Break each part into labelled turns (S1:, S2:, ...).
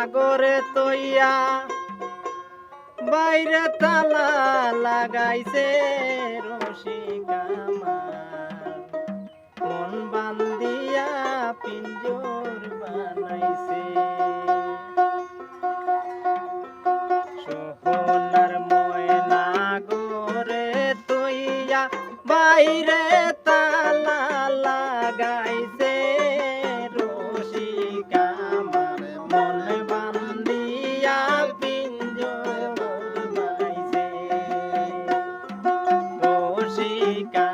S1: সাগরে তৈয়া বাইরে তালা লাগাইছে রসিকা মন বান্দিয়া পিঞ্জোর বানাইছে? সোহনার ময়না গরে তৈয়া বাইর শিকা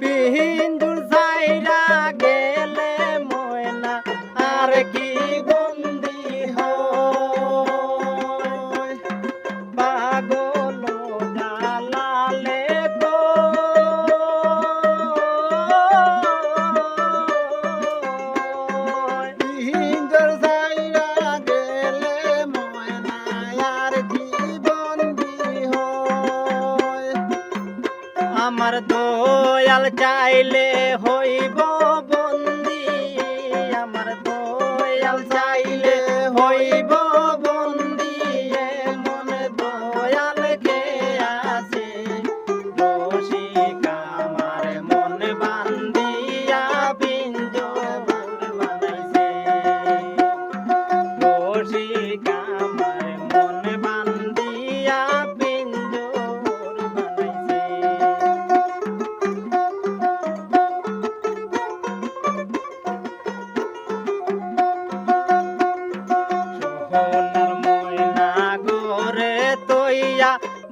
S1: behind আমার দয়াল চাইলে হইব বন্ধু।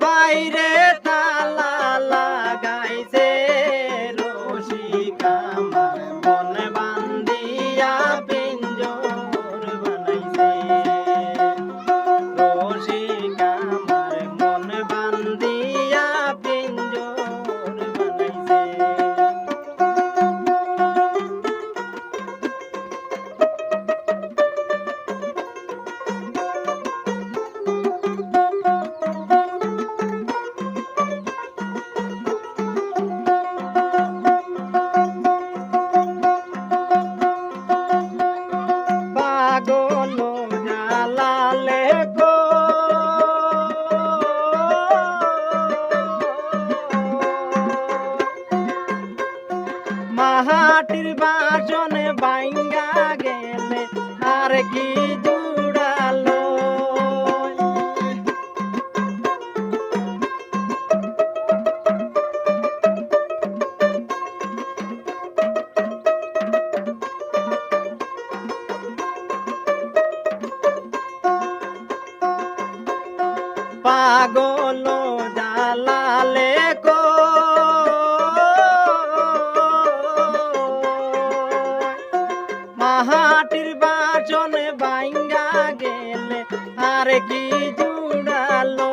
S1: বাইরে গলো জালালে গো মাহাটির বাসনে বাইঙ্গা গেলে আর কি পাগল জালালে কো মাহাটির বাইঙ্গা গেলে আর কি জুড়ালো?